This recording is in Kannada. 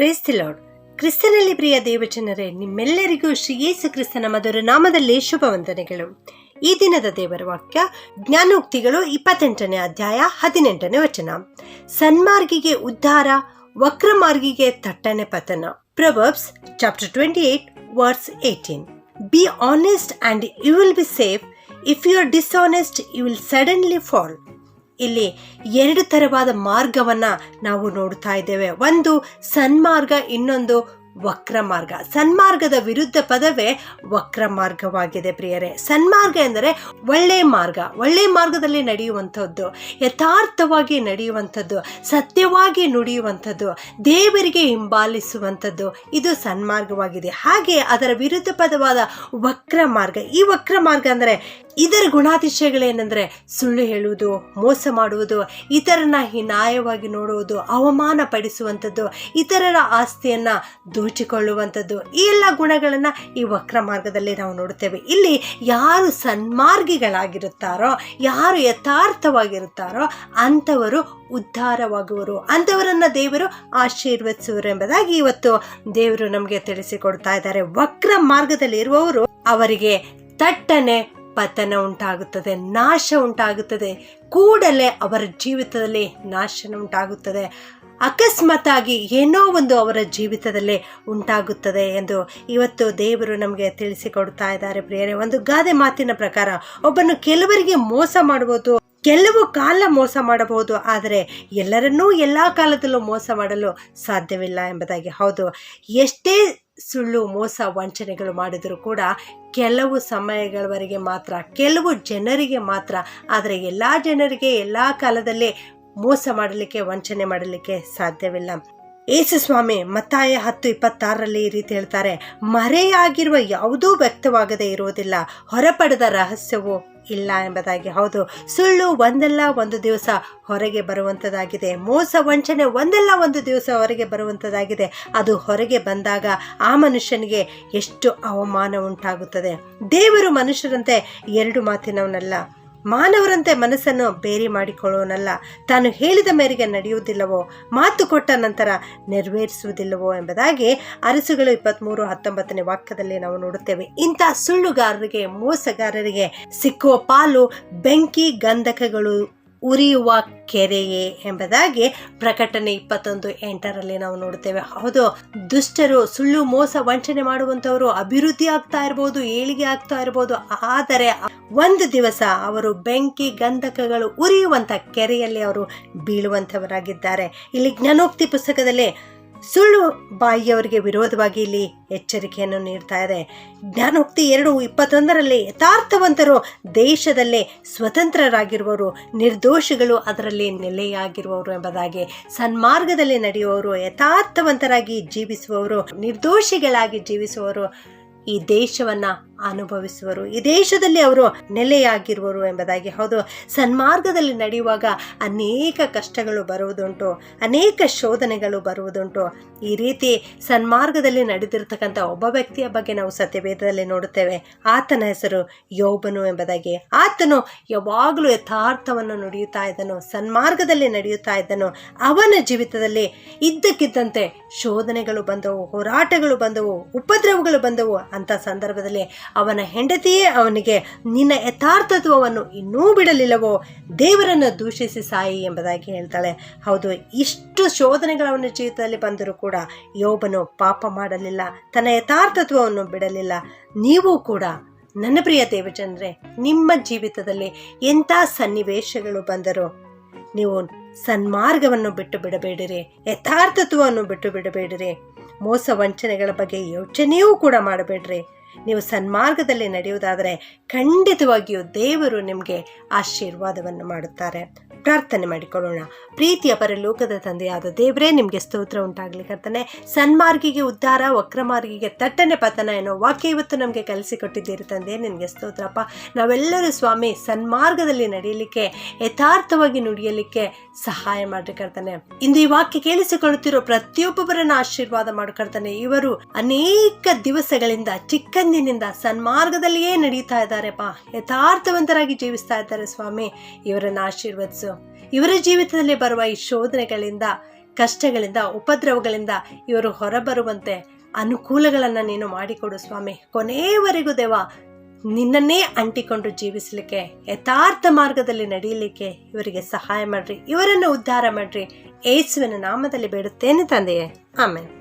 ಪ್ರೇಸ್ ಕ್ರಿಸ್ತನಲ್ಲಿ ಪ್ರಿಯ ದೇವಜನರೇ, ನಿಮ್ಮೆಲ್ಲರಿಗೂ ಶ್ರೀ ಯೇಸು ಕ್ರಿಸ್ತನ ಮಧುರ ನಾಮದಲ್ಲಿ ಶುಭ ವಂದನೆಗಳು. ಈ ದಿನದ ದೇವರ ವಾಕ್ಯ, ಜ್ಞಾನೋಕ್ತಿಗಳು ಇಪ್ಪತ್ತೆಂಟನೇ ಅಧ್ಯಾಯ ಹದಿನೆಂಟನೇ ವಚನ. ಸನ್ಮಾರ್ಗಿಗೆ ಉದ್ಧಾರ, ವಕ್ರಮಾರ್ಗಿಗೆ ತಟ್ಟನೆ ಪತನ. Proverbs chapter twenty eight verse eighteen be honest and you will be safe if you are dishonest you will suddenly fall ಇಲ್ಲಿ ಎರಡು ಥರವಾದ ಮಾರ್ಗವನ್ನ ನಾವು ನೋಡ್ತಾ ಇದ್ದೇವೆ. ಒಂದು ಸನ್ಮಾರ್ಗ, ಇನ್ನೊಂದು ವಕ್ರ ಮಾರ್ಗ ಸನ್ಮಾರ್ಗದ ವಿರುದ್ಧ ಪದವೇ ವಕ್ರ ಮಾರ್ಗವಾಗಿದೆ ಪ್ರಿಯರೇ. ಸನ್ಮಾರ್ಗ ಎಂದರೆ ಒಳ್ಳೆ ಮಾರ್ಗ. ಒಳ್ಳೆ ಮಾರ್ಗದಲ್ಲಿ ನಡೆಯುವಂಥದ್ದು, ಯಥಾರ್ಥವಾಗಿ ನಡೆಯುವಂಥದ್ದು, ಸತ್ಯವಾಗಿ ನುಡಿಯುವಂಥದ್ದು, ದೇವರಿಗೆ ಹಿಂಬಾಲಿಸುವಂಥದ್ದು, ಇದು ಸನ್ಮಾರ್ಗವಾಗಿದೆ. ಹಾಗೆ ಅದರ ವಿರುದ್ಧ ಪದವಾದ ವಕ್ರ ಮಾರ್ಗ ಈ ವಕ್ರ ಮಾರ್ಗ ಅಂದರೆ ಇದರ ಗುಣಾತಿಶಯಗಳೇನೆಂದರೆ ಸುಳ್ಳು ಹೇಳುವುದು, ಮೋಸ ಮಾಡುವುದು ಇತರನ ಹೀನಾಯವಾಗಿ ನೋಡುವುದು ಅವಮಾನ ಪಡಿಸುವಂಥದ್ದು ಇತರರ ಆಸ್ತಿಯನ್ನು ದೋಚಿಕೊಳ್ಳುವಂಥದ್ದು, ಈ ಎಲ್ಲ ಗುಣಗಳನ್ನು ಈ ವಕ್ರ ಮಾರ್ಗದಲ್ಲಿ ನಾವು ನೋಡುತ್ತೇವೆ. ಇಲ್ಲಿ ಯಾರು ಸನ್ಮಾರ್ಗಿಗಳಾಗಿರುತ್ತಾರೋ, ಯಾರು ಯಥಾರ್ಥವಾಗಿರುತ್ತಾರೋ ಅಂಥವರು ಉದ್ಧಾರವಾಗುವರು. ಅಂಥವರನ್ನು ದೇವರು ಆಶೀರ್ವದಿಸುವರು ಎಂಬುದಾಗಿ ಇವತ್ತು ದೇವರು ನಮಗೆ ತಿಳಿಸಿಕೊಡ್ತಾ ಇದ್ದಾರೆ. ವಕ್ರ ಮಾರ್ಗದಲ್ಲಿ ಇರುವವರು ಅವರಿಗೆ ತಟ್ಟನೆ ಪತನ ಉಂಟಾಗುತ್ತದೆ, ನಾಶ ಉಂಟಾಗುತ್ತದೆ. ಕೂಡಲೇ ಅವರ ಜೀವಿತದಲ್ಲಿ ನಾಶನ ಉಂಟಾಗುತ್ತದೆ. ಅಕಸ್ಮಾತ್ತಾಗಿ ಏನೋ ಒಂದು ಅವರ ಜೀವಿತದಲ್ಲಿ ಉಂಟಾಗುತ್ತದೆ ಎಂದು ಇವತ್ತು ದೇವರು ನಮಗೆ ತಿಳಿಸಿಕೊಡ್ತಾ ಇದ್ದಾರೆ ಪ್ರಿಯರೇ. ಒಂದು ಗಾದೆ ಮಾತಿನ ಪ್ರಕಾರ, ಒಬ್ಬನು ಕೆಲವರಿಗೆ ಮೋಸ ಮಾಡಬಹುದು, ಕೆಲವು ಕಾಲ ಮೋಸ ಮಾಡಬಹುದು, ಆದರೆ ಎಲ್ಲರನ್ನೂ ಎಲ್ಲ ಕಾಲದಲ್ಲೂ ಮೋಸ ಮಾಡಲು ಸಾಧ್ಯವಿಲ್ಲ ಎಂಬುದಾಗಿ. ಹೌದು, ಎಷ್ಟೇ ಸುಳ್ಳು ಮೋಸ ವಂಚನೆಗಳು ಮಾಡಿದರೂ ಕೂಡ ಕೆಲವು ಸಮಯಗಳವರೆಗೆ ಮಾತ್ರ, ಕೆಲವು ಜನರಿಗೆ ಮಾತ್ರ, ಆದರೆ ಎಲ್ಲ ಜನರಿಗೆ ಎಲ್ಲ ಕಾಲದಲ್ಲಿ ಮೋಸ ಮಾಡಲಿಕ್ಕೆ, ವಂಚನೆ ಮಾಡಲಿಕ್ಕೆ ಸಾಧ್ಯವಿಲ್ಲ. ಏಸು ಸ್ವಾಮಿ ಮತ್ತಾಯ ಹತ್ತು ಇಪ್ಪತ್ತಾರರಲ್ಲಿ ಈ ರೀತಿ ಹೇಳ್ತಾರೆ, ಮರೆಯಾಗಿರುವ ಯಾವುದೂ ವ್ಯಕ್ತವಾಗದೇ ಇರುವುದಿಲ್ಲ, ಹೊರಪಡೆದ ರಹಸ್ಯವು ಇಲ್ಲ ಎಂಬುದಾಗಿ. ಹೌದು, ಸುಳ್ಳು ಒಂದಲ್ಲ ಒಂದು ದಿವಸ ಹೊರಗೆ ಬರುವಂಥದ್ದಾಗಿದೆ ಮೋಸ ವಂಚನೆ ಒಂದಲ್ಲ ಒಂದು ದಿವಸ ಹೊರಗೆ ಬರುವಂಥದ್ದಾಗಿದೆ ಅದು ಹೊರಗೆ ಬಂದಾಗ ಆ ಮನುಷ್ಯನಿಗೆ ಎಷ್ಟು ಅವಮಾನ ಉಂಟಾಗುತ್ತದೆ. ದೇವರು ಮನುಷ್ಯರಂತೆ ಎರಡು ಮಾತಿನವನಲ್ಲ. ಮಾನವರಂತೆ ಮನಸ್ಸನ್ನು ಬೇರಿ ಮಾಡಿಕೊಳ್ಳೋನಲ್ಲ. ತಾನು ಹೇಳಿದ ಮೇರೆಗೆ ನಡೆಯುವುದಿಲ್ಲವೋ, ಮಾತು ಕೊಟ್ಟ ನಂತರ ನೆರವೇರಿಸುವುದಿಲ್ಲವೋ ಎಂಬುದಾಗಿ ಅರಸುಗಳು ಇಪ್ಪತ್ತ್ಮೂರು ಹತ್ತೊಂಬತ್ತನೇ ವಾಕ್ಯದಲ್ಲಿ ನಾವು ನೋಡುತ್ತೇವೆ. ಇಂಥ ಸುಳ್ಳುಗಾರರಿಗೆ, ಮೋಸಗಾರರಿಗೆ ಸಿಕ್ಕುವ ಪಾಲು ಬೆಂಕಿ ಗಂಧಕಗಳು ಉರಿಯುವ ಕೆರೆಯೇ ಎಂಬುದಾಗಿ ಪ್ರಕಟಣೆ ಇಪ್ಪತ್ತೊಂದು ಎಂಟರಲ್ಲಿ ನಾವು ನೋಡುತ್ತೇವೆ. ಹೌದು, ದುಷ್ಟರು ಸುಳ್ಳು, ಮೋಸ, ವಂಚನೆ ಮಾಡುವಂಥವರು ಅಭಿವೃದ್ಧಿ ಆಗ್ತಾ ಇರ್ಬೋದು, ಏಳಿಗೆ ಆಗ್ತಾ ಇರ್ಬೋದು, ಆದರೆ ಒಂದು ದಿವಸ ಅವರು ಬೆಂಕಿ ಗಂಧಕಗಳು ಉರಿಯುವಂಥ ಕೆರೆಯಲ್ಲಿ ಅವರು ಬೀಳುವಂಥವರಾಗಿದ್ದಾರೆ. ಇಲ್ಲಿ ಜ್ಞಾನೋಕ್ತಿ ಪುಸ್ತಕದಲ್ಲಿ ಸುಳ್ಳು ಬಾಯಿಯವರಿಗೆ ವಿರೋಧವಾಗಿ ಇಲ್ಲಿ ಎಚ್ಚರಿಕೆಯನ್ನು ನೀಡ್ತಾ ಇದೆ. ಜ್ಞಾನೋಕ್ತಿ ಎರಡು ಇಪ್ಪತ್ತೊಂದರಲ್ಲಿ ಯಥಾರ್ಥವಂತರು ದೇಶದಲ್ಲೇ ಸ್ವತಂತ್ರರಾಗಿರುವವರು, ನಿರ್ದೋಷಿಗಳು ಅದರಲ್ಲಿ ನೆಲೆಯಾಗಿರುವವರು ಎಂಬುದಾಗಿ, ಸನ್ಮಾರ್ಗದಲ್ಲಿ ನಡೆಯುವವರು, ಯಥಾರ್ಥವಂತರಾಗಿ ಜೀವಿಸುವವರು, ನಿರ್ದೋಷಿಗಳಾಗಿ ಜೀವಿಸುವವರು ಈ ದೇಶವನ್ನ ಅನುಭವಿಸುವರು. ಈ ದೇಶದಲ್ಲಿ ಅವರು ನೆಲೆಯಾಗಿರುವರು ಎಂಬುದಾಗಿ ಹೌದು. ಸನ್ಮಾರ್ಗದಲ್ಲಿ ನಡೆಯುವಾಗ ಅನೇಕ ಕಷ್ಟಗಳು ಬರುವುದುಂಟು. ಅನೇಕ ಶೋಧನೆಗಳು ಬರುವುದುಂಟು. ಈ ರೀತಿ ಸನ್ಮಾರ್ಗದಲ್ಲಿ ನಡೆದಿರ್ತಕ್ಕಂಥ ಒಬ್ಬ ವ್ಯಕ್ತಿಯ ಬಗ್ಗೆ ನಾವು ಸತ್ಯವೇದದಲ್ಲಿ ನೋಡುತ್ತೇವೆ. ಆತನ ಹೆಸರು ಯೋಬನು ಎಂಬುದಾಗಿ. ಆತನು ಯಾವಾಗಲೂ ಯಥಾರ್ಥವನ್ನು ನುಡಿಯುತ್ತಾ ಇದ್ದನು, ಸನ್ಮಾರ್ಗದಲ್ಲಿ ನಡೆಯುತ್ತಾ ಇದ್ದನು. ಅವನ ಜೀವಿತದಲ್ಲಿ ಇದ್ದಕ್ಕಿದ್ದಂತೆ ಶೋಧನೆಗಳು ಬಂದವು, ಹೋರಾಟಗಳು ಬಂದವು, ಉಪದ್ರವಗಳು ಬಂದವು. ಅಂತ ಸಂದರ್ಭದಲ್ಲಿ ಅವನ ಹೆಂಡತಿಯೇ ಅವನಿಗೆ, ನಿನ್ನ ಯಥಾರ್ಥತ್ವವನ್ನು ಇನ್ನೂ ಬಿಡಲಿಲ್ಲವೋ? ದೇವರನ್ನು ದೂಷಿಸಿ ಸಾಯಿ ಎಂಬುದಾಗಿ ಹೇಳ್ತಾಳೆ. ಹೌದು, ಇಷ್ಟು ಶೋಧನೆಗಳು ಅವನ ಜೀವಿತದಲ್ಲಿ ಬಂದರೂ ಕೂಡ ಯೋಬನು ಪಾಪ ಮಾಡಲಿಲ್ಲ, ತನ್ನ ಯಥಾರ್ಥತ್ವವನ್ನು ಬಿಡಲಿಲ್ಲ. ನೀವು ಕೂಡ, ನನ್ನ ಪ್ರಿಯ ದೇವಚಂದ್ರೆ ನಿಮ್ಮ ಜೀವಿತದಲ್ಲಿ ಎಂಥ ಸನ್ನಿವೇಶಗಳು ಬಂದರೂ ನೀವು ಸನ್ಮಾರ್ಗವನ್ನು ಬಿಟ್ಟು ಬಿಡಬೇಡಿರಿ, ಯಥಾರ್ಥತ್ವವನ್ನು ಬಿಟ್ಟು ಬಿಡಬೇಡಿರಿ. ಮೋಸ ವಂಚನೆಗಳ ಬಗ್ಗೆ ಯೋಚನೆಯೂ ಕೂಡ ಮಾಡಬೇಡ್ರಿ. ನೀವು ಸನ್ಮಾರ್ಗದಲ್ಲಿ ನಡೆಯುವುದಾದರೆ ಖಂಡಿತವಾಗಿಯೂ ದೇವರು ನಿಮಗೆ ಆಶೀರ್ವಾದವನ್ನು ಮಾಡುತ್ತಾರೆ. ಪ್ರಾರ್ಥನೆ ಮಾಡಿಕೊಳ್ಳೋಣ. ಪ್ರೀತಿಯ ಪರಲೋಕದ ತಂದೆಯಾದ ದೇವರೇ, ನಿಮಗೆ ಸ್ತೋತ್ರ ಉಂಟಾಗಲಿ ಕರ್ತನೆ. ಸನ್ಮಾರ್ಗಿಗೆ ಉದ್ಧಾರ, ವಕ್ರಮಾರ್ಗಿಗೆ ತಟ್ಟನೆ ಪತನ ಏನೋ ವಾಕ್ಯ ಇವತ್ತು ನಮಗೆ ಕಲಿಸಿಕೊಟ್ಟಿದ್ದೀರಿ ತಂದೆ ನಿನಗೆ ಸ್ತೋತ್ರಪ್ಪ ನಾವೆಲ್ಲರೂ ಸ್ವಾಮಿ, ಸನ್ಮಾರ್ಗದಲ್ಲಿ ನಡೆಯಲಿಕ್ಕೆ, ಯಥಾರ್ಥವಾಗಿ ನುಡಿಯಲಿಕ್ಕೆ ಸಹಾಯ ಮಾಡಿ ಕರ್ತನೆ. ಇಂದು ಈ ವಾಕ್ಯ ಕೇಳಿಸಿಕೊಳ್ಳುತ್ತಿರೋ ಪ್ರತಿಯೊಬ್ಬರನ್ನ ಆಶೀರ್ವಾದ ಮಾಡಿಕೊಡ್ತಾನೆ ಇವರು ಅನೇಕ ದಿವಸಗಳಿಂದ ಚಿಕ್ಕಂದಿನಿಂದ ಸನ್ಮಾರ್ಗದಲ್ಲಿಯೇ ನಡೀತಾ ಇದ್ದಾರೆಪ್ಪ. ಯಥಾರ್ಥವಂತರಾಗಿ ಜೀವಿಸ್ತಾ ಇದ್ದಾರೆ ಸ್ವಾಮಿ. ಇವರನ್ನ ಆಶೀರ್ವದಿಸು. ಇವರ ಜೀವಿತದಲ್ಲಿ ಬರುವ ಈ ಶೋಧನೆಗಳಿಂದ, ಕಷ್ಟಗಳಿಂದ, ಉಪದ್ರವಗಳಿಂದ ಇವರು ಹೊರಬರುವಂತೆ ಅನುಕೂಲಗಳನ್ನು ನೀನು ಮಾಡಿಕೊಡು ಸ್ವಾಮಿ. ಕೊನೆಯವರೆಗೂ ದೇವ, ನಿನ್ನನ್ನೇ ಅಂಟಿಕೊಂಡು ಜೀವಿಸಲಿಕ್ಕೆ, ಯಥಾರ್ಥ ಮಾರ್ಗದಲ್ಲಿ ನಡೆಯಲಿಕ್ಕೆ ಇವರಿಗೆ ಸಹಾಯ ಮಾಡ್ರಿ. ಇವರನ್ನು ಉದ್ಧಾರ ಮಾಡ್ರಿ. ಏಸುವಿನ ನಾಮದಲ್ಲಿ ಬೇಡುತ್ತೇನೆ ತಂದೆಯೇ. ಆಮೇಲೆ